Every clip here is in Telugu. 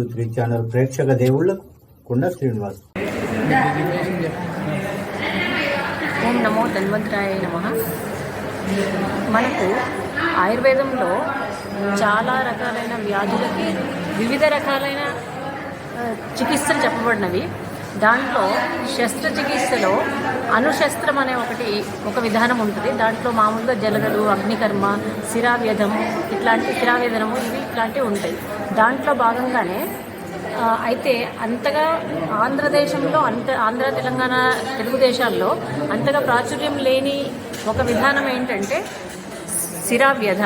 టూ త్రీ ఛానల్ ప్రేక్షక దేవుళ్ళకు కుండ శ్రీనివాస్. ఓం నమో ధన్వంతరాయ నమ. మనకు ఆయుర్వేదంలో చాలా రకాలైన వ్యాధులకి వివిధ రకాలైన చికిత్సలు చెప్పబడినవి. దాంట్లో శస్త్రచికిత్సలో అనుశస్త్రం అనే ఒకటి ఒక విధానం ఉంటుంది. దాంట్లో మామూలుగా జలగలు అగ్నికర్మ శిరావ్యధం ఇట్లాంటి శిరావ్యధనము ఇవి ఇట్లాంటివి ఉంటాయి. దాంట్లో భాగంగానే అయితే అంతగా ఆంధ్రదేశంలో అంత ఆంధ్ర తెలంగాణ తెలుగు దేశాల్లో అంతగా ప్రాచుర్యం లేని ఒక విధానం ఏంటంటే శిరావ్యధ.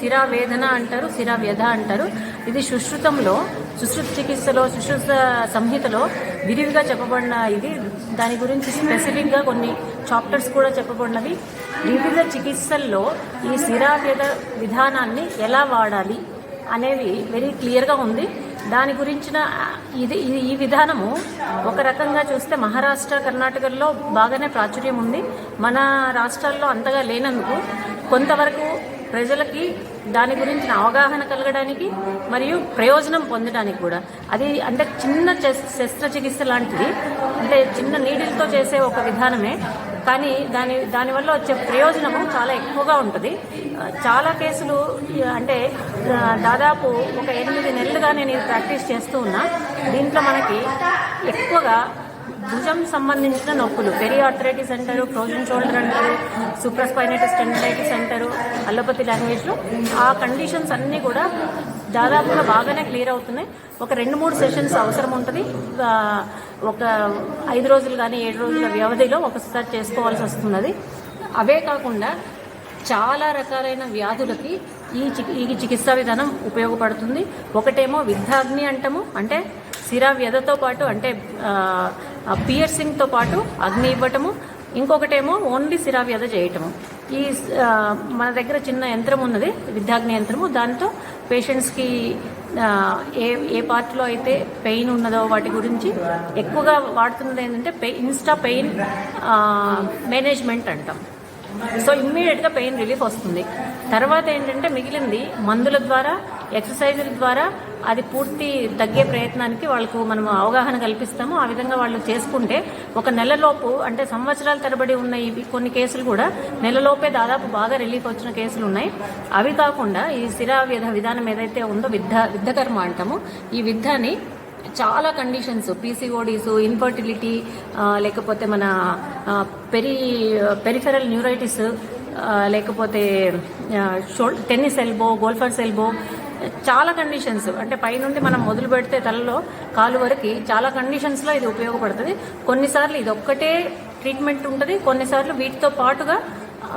శిరావేదన అంటారు శిరావ్యధ అంటారు. ఇది సుశ్రుతంలో సుశ్రుత చికిత్సలో సుశ్రుత సంహితలో విరివిగా చెప్పబడిన ఇది. దాని గురించి స్పెసిఫిక్గా కొన్ని చాప్టర్స్ కూడా చెప్పబడినవి. వివిధ చికిత్సల్లో ఈ శిరావ్యధ విధానాన్ని ఎలా వాడాలి అనేవి వెరీ క్లియర్గా ఉంది. దాని గురించిన ఇది ఇది ఈ విధానము ఒక రకంగా చూస్తే మహారాష్ట్ర కర్ణాటకల్లో బాగానే ప్రాచుర్యం ఉంది. మన రాష్ట్రాల్లో అంతగా లేనందుకు కొంతవరకు ప్రజలకి దాని గురించిన అవగాహన కలగడానికి మరియు ప్రయోజనం పొందడానికి కూడా. అది అంటే చిన్న శస్త్రచికిత్స లాంటిది. అంటే చిన్న నీడిల్తో చేసే ఒక విధానమే. కానీ దాని దానివల్ల వచ్చే ప్రయోజనము చాలా ఎక్కువగా ఉంటుంది. చాలా కేసులు అంటే దాదాపు ఒక ఎనిమిది నెలలుగా నేను ప్రాక్టీస్ చేస్తూ ఉన్నా. దీంట్లో మనకి ఎక్కువగా భుజం సంబంధించిన నొప్పులు. పెరి ఆర్థరైటిస్ అంటారు ఫ్రోజన్ షోల్డర్ అంటారు సూప్రాస్పైనైటిస్ టెండరైటిస్ అంటారు అల్లోపతి లాంగ్వేజ్లో ఆ కండిషన్స్ అన్నీ కూడా దాదాపుగా బాగానే క్లియర్ అవుతున్నాయి. ఒక రెండు మూడు సెషన్స్ అవసరం ఉంటుంది. ఒక ఐదు రోజులు కానీ ఏడు రోజుల వ్యవధిలో ఒకసారి చేసుకోవాల్సి వస్తున్నది. అవే కాకుండా చాలా రకాలైన వ్యాధులకి ఈ ఈ చికిత్సా విధానం ఉపయోగపడుతుంది. ఒకటేమో విద్ధాగ్ని అంటాము. అంటే సిరా వ్యధతో పాటు అంటే పియర్సింగ్తో పాటు అగ్ని ఇవ్వటము ఇంకొకటేమో ఓన్లీ సిరా వ్యధ చేయటము. ఈ మన దగ్గర చిన్న యంత్రం ఉన్నది విద్యాగ్ని యంత్రము. దాంతో పేషెంట్స్కి ఏ ఏ పార్ట్లో అయితే పెయిన్ ఉన్నదో వాటి గురించి ఎక్కువగా వాడుతున్నది ఏంటంటే పెయి ఇన్స్టా పెయిన్ మేనేజ్మెంట్ అంటాం. సో ఇమ్మీడియట్గా పెయిన్ రిలీఫ్ వస్తుంది. తర్వాత ఏంటంటే మిగిలింది మందుల ద్వారా ఎక్సర్సైజుల ద్వారా అది పూర్తి తగ్గే ప్రయత్నానికి వాళ్ళకు మనం అవగాహన కల్పిస్తాము. ఆ విధంగా వాళ్ళు చేసుకుంటే ఒక నెలలోపు అంటే సంవత్సరాల తరబడి ఉన్న ఇవి కొన్ని కేసులు కూడా నెలలోపే దాదాపు బాగా రిలీఫ్ వచ్చిన కేసులు ఉన్నాయి. అవి కాకుండా ఈ శిరా విధ విధానం ఏదైతే ఉందో విద్ధ విద్ధకర్మ అంటాము. ఈ విద్ధాని చాలా కండిషన్స్ పీసీఓడీస్ ఇన్ఫర్టిలిటీ లేకపోతే మన పెరి పెరిఫెరల్ న్యూరైటిస్ లేకపోతే షోల్ టెన్నిస్ ఎల్బో గోల్ఫర్స్ ఎల్బో చాలా కండిషన్స్ అంటే పైనుండి మనం మొదలు పెడితే తలలో కాలు వరకు చాలా కండిషన్స్లో ఇది ఉపయోగపడుతుంది. కొన్నిసార్లు ఇది ఒక్కటే ట్రీట్మెంట్ ఉంటుంది. కొన్నిసార్లు వీటితో పాటుగా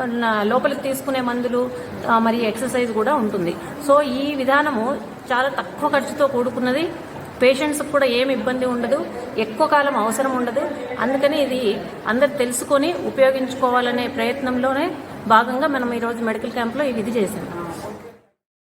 నా- లోపలికి తీసుకునే మందులు మరి ఎక్సర్సైజ్ కూడా ఉంటుంది. సో ఈ విధానము చాలా తక్కువ ఖర్చుతో కూడుకున్నది. పేషెంట్స్కి కూడా ఏమి ఇబ్బంది ఉండదు ఎక్కువ కాలం అవసరం ఉండదు. అందుకని ఇది అందరు తెలుసుకొని ఉపయోగించుకోవాలనే ప్రయత్నంలోనే భాగంగా మనం ఈరోజు మెడికల్ క్యాంప్లో ఈ విధి